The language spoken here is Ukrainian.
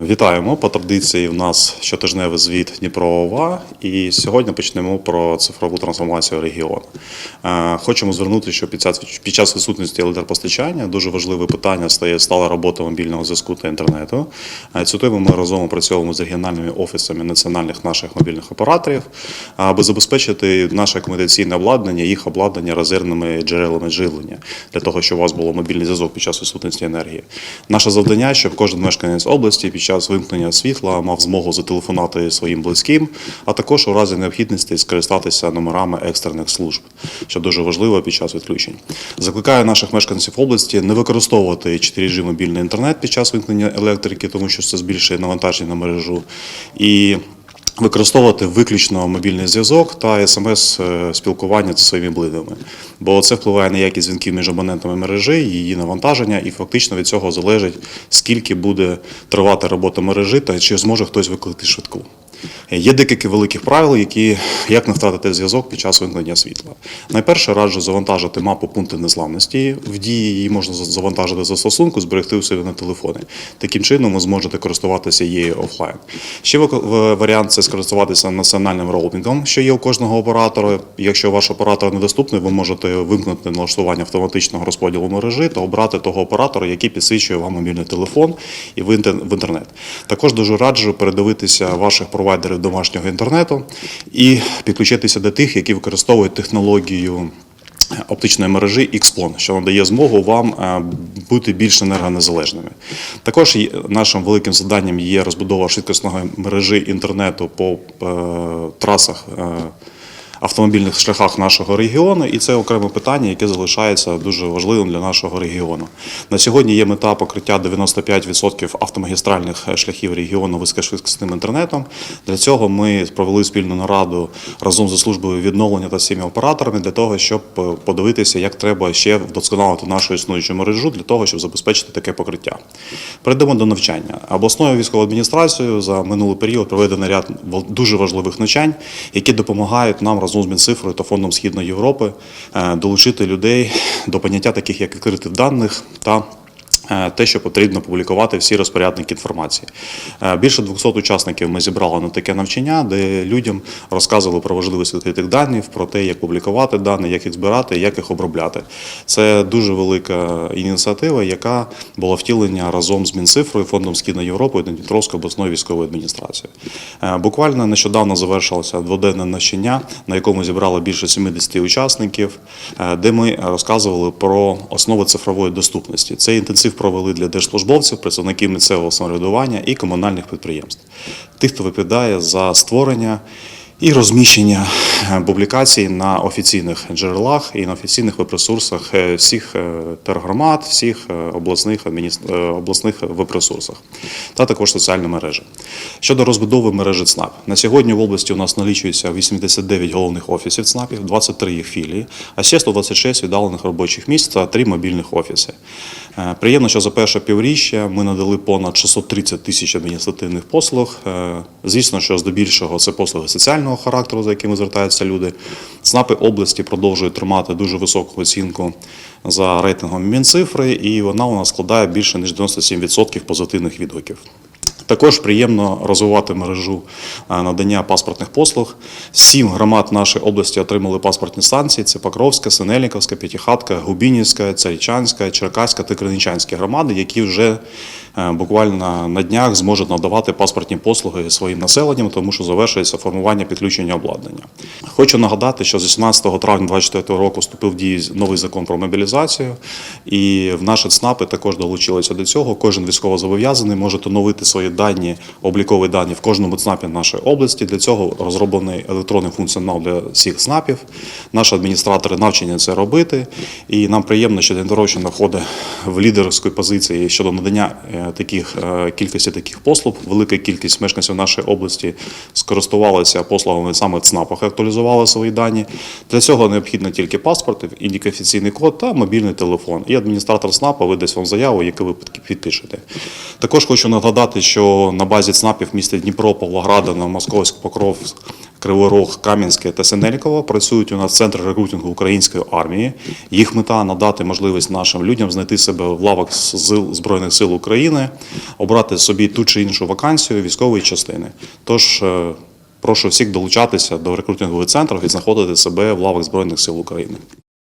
Вітаємо по традиції. В нас щотижневий звіт Дніпро ОВА, і сьогодні почнемо про цифрову трансформацію регіону. Е, Хочемо звернути, що під час, відсутності електропостачання дуже важливе питання стає стала робота мобільного зв'язку та інтернету. Е, Цю тему ми разом опрацьовуємо з регіональними офісами національних наших мобільних операторів, аби забезпечити наше акомодаційне обладнання, їх обладнання резервними джерелами живлення для того, щоб у вас було мобільний зв'язок під час відсутності енергії. Наше завдання, щоб кожен мешканець області під час вимкнення світла мав змогу зателефонувати своїм близьким, а також у разі необхідності скористатися номерами екстрених служб, що дуже важливо під час відключень. Закликаю наших мешканців області не використовувати 4G мобільний інтернет під час вимкнення електрики, тому що це збільшує навантаження на мережу. І Використовувати виключно мобільний зв'язок та смс-спілкування зі своїми близькими, бо це впливає на якість дзвінків між абонентами мережі, її навантаження, і фактично від цього залежить, скільки буде тривати робота мережі та чи зможе хтось викликати швидку. Є декілька великих правил, які як не втратити зв'язок під час вимкнення світла. Найперше раджу завантажити мапу пунктів незламності. В дії її можна завантажити за стосунку, зберегти у себе на телефоні. Таким чином ви зможете користуватися її офлайн. Ще варіант це скористуватися національним роумінгом, що є у кожного оператора. Якщо ваш оператор недоступний, ви можете вимкнути налаштування автоматичного розподілу мережі та обрати того оператора, який підсвічує вам мобільний телефон і в інтернет. Також дуже раджу передивитися ваших провайдерів домашнього інтернету і підключитися до тих, які використовують технологію. Оптичної мережі XPON, що надає змогу вам е, бути більш енергонезалежними. Також нашим великим завданням є розбудова швидкісної мережі інтернету по е, трасах. Е, автомобільних шляхах нашого регіону, і це окреме питання, яке залишається дуже важливим для нашого регіону. На сьогодні є мета покриття 95% автомагістральних шляхів регіону високошвидкісним інтернетом. Для цього ми провели спільну нараду разом зі службою відновлення та всіми операторами для того, щоб е, подивитися, як треба ще вдосконалити нашу існуючу мережу для того, щоб забезпечити таке покриття. Перейдемо до навчання. Обласною військовою адміністрацією за минулий період проведено ряд дуже важливих навчань, які допомагають нам разом з Мінцифрою та фондом Східної Європи е, долучити людей до поняття таких як відкритих даних та те, що потрібно публікувати всі розпорядники інформації. Е, Більше 200 учасників ми зібрали на таке навчання, де людям розказували про важливість відкритих даних, про те, як публікувати дані, як їх збирати, як їх обробляти. Це дуже велика ініціатива, яка була втілення разом з Мінцифрою, фондом Східної Європи і Дніпровською обласною військовою адміністрацією. Е, Буквально нещодавно завершилося дводенне навчання, на якому зібрали більше 70 учасників, е, де ми розказували про основи цифрової доступності. Цей інтенсив провели для держслужбовців, працівників місцевого самоврядування і комунальних підприємств, тих, хто відповідає за створення. І розміщення е, публікацій на офіційних джерелах і на офіційних веб-ресурсах е, всіх е, тергромад, всіх обласних обласних веб-ресурсах та також соціальні мережі. Щодо розбудови мережі ЦНАП, на сьогодні в області у нас налічується 89 головних офісів ЦНАПів, 23 їх філії, а ще 126 віддалених робочих місць та 3 мобільних офіси. Приємно, що за перше півріччя ми надали понад 630 тисяч адміністративних послуг. Звісно, що здебільшого це послуги соціального характеру, за якими звертаються люди. ЦНАПи області продовжують тримати дуже високу оцінку за рейтингом Мінцифри, і вона у нас складає більше ніж 97% позитивних відгуків. Також приємно розвивати мережу е, надання паспортних послуг. Сім громад нашої області отримали паспортні станції: це Покровська, Синельниковська, П'ятихатка, Губінівська, Царічанська, Черкаська та Криничанська громади, які вже е, буквально на днях зможуть надавати паспортні послуги своїм населенням, тому що завершується формування підключення обладнання. Хочу нагадати, що з 18 травня 2024 року вступив в дію новий закон про мобілізацію, і в наші ЦНАПи також долучилися до цього. Кожен військовозобов'язаний може оновити свої дані, облікові дані в кожному ЦНАПі нашої області. Для цього розроблений електронний функціонал для всіх ЦНАПів. Наші адміністратори навчені це робити, і нам приємно, що Дніпровщина входить в лідерську позиції щодо надання е, таких е, кількості таких послуг. Велика кількість мешканців нашої області скористувалися послугами саме в ЦНАПах, актуалізували свої дані. Для цього необхідно тільки паспорт, ідентифікаційний код та мобільний телефон. І адміністратор ЦНАПа видасть вам заяву, яку ви підпишете. Також хочу нагадати, що що на базі ЦНАПів міста Дніпро, Павлограда, Новомосковськ, Покров, Кривий Рог, Кам'янське та Синельково працюють у нас центри рекрутингу української армії. Їх мета надати можливість нашим людям знайти себе в лавах Збройних сил України, обрати собі ту чи іншу вакансію військової частини. Тож е, прошу всіх долучатися до рекрутингових центрів і знаходити себе в лавах Збройних сил України.